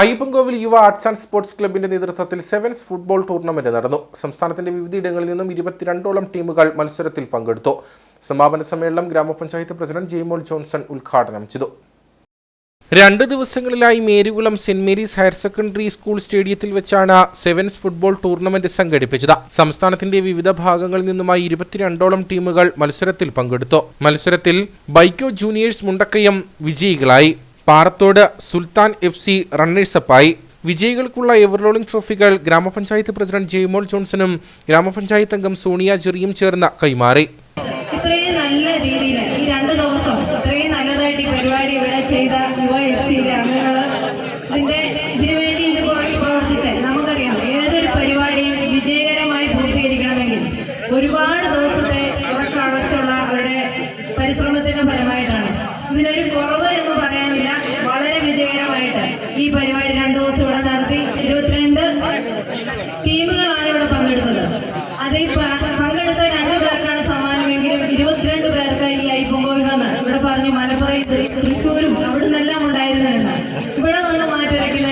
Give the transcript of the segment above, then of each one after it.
അയ്യപ്പൻകോവിൽ യുവ arts and sports ക്ലബിന്റെ നേതൃത്വത്തിൽ സെവൻസ് ഫുട്ബോൾ ടൂർണമെന്റ് നടന്നു. സംസ്ഥാനത്തിന്റെ വിവിധയിടങ്ങളിൽ നിന്നും ഇരുപത്തിരണ്ടോളം ടീമുകൾ മത്സരത്തിൽ പങ്കെടുത്തു. സമാപന സമ്മേളനം ഗ്രാമപഞ്ചായത്ത് പ്രസിഡന്റ് ജെയ്മോൾ ജോൺസൺ ഉദ്ഘാടനം ചെയ്തു. രണ്ട് ദിവസങ്ങളിലായി Marykulam saint Mary's higher secondary school സ്റ്റേഡിയത്തിൽ വെച്ചാണ് സെവൻസ് ഫുട്ബോൾ ടൂർണമെന്റ് സംഘടിപ്പിച്ചത്. സംസ്ഥാനത്തിന്റെ വിവിധ ഭാഗങ്ങളിൽ നിന്നുമായി ഇരുപത്തിരണ്ടോളം ടീമുകൾ മത്സരത്തിൽ പങ്കെടുത്തു. മത്സരത്തിൽ ബൈക്കോ ജൂനിയേഴ്സ് മുണ്ടക്കയം വിജയികളായി. പാറത്തോട് സുൽത്താൻ എഫ് സി റണ്ണേഴ്സപ്പായി വിജയികൾക്കുള്ള എവർലോളിംഗ് ട്രോഫികൾ ഗ്രാമപഞ്ചായത്ത് പ്രസിഡന്റ് ജെയ്മോൾ ജോൺസണും ഗ്രാമപഞ്ചായത്ത് അംഗം സോണിയ ജെറിയും ചേർന്ന് കൈമാറി. ഇത്രയും നല്ല രീതിയിൽ ഈ രണ്ട് ദിവസം ഇത്രയും നല്ലതായിട്ട് ഈ പരിപാടി ഇവിടെ ഈ പരിപാടി രണ്ടു ദിവസം ഇവിടെ നടത്തി. ഇരുപത്തിരണ്ട് ടീമുകളാണ് ഇവിടെ പങ്കെടുത്തത് അതിൽ പ- പങ്കെടുത്ത രണ്ടു പേർക്കാണ് സമ്മാനമെങ്കിലും ഇരുപത്തിരണ്ട് പേർക്ക് ഈ അയ്യപ്പൻകോവിൽ വന്ന് ഇവിടെ പറഞ്ഞു മലപ്പുറം തൃശ്ശൂരും അവിടെ നിന്നെല്ലാം ഉണ്ടായിരുന്നു എന്ന്. ഇവിടെ വന്ന് മാറ്റിവരയ്ക്കുന്നതിനുള്ള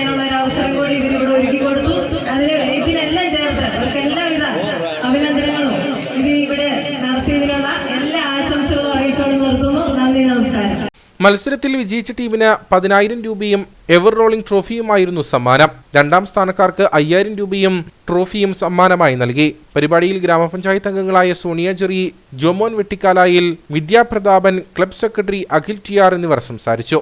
മത്സരത്തിൽ വിജയിച്ച ടീമിന് പതിനായിരം രൂപയും എവർ റോളിംഗ് ട്രോഫിയുമായിരുന്നു സമ്മാനം. രണ്ടാം സ്ഥാനക്കാർക്ക് അയ്യായിരം രൂപയും ട്രോഫിയും സമ്മാനമായി നൽകി. പരിപാടിയിൽ ഗ്രാമപഞ്ചായത്ത് അംഗങ്ങളായ Sonia Jerry Jomon Vettikkalayil Vidyaprathapan club secretary Akhil T എന്നിവർ സംസാരിച്ചു.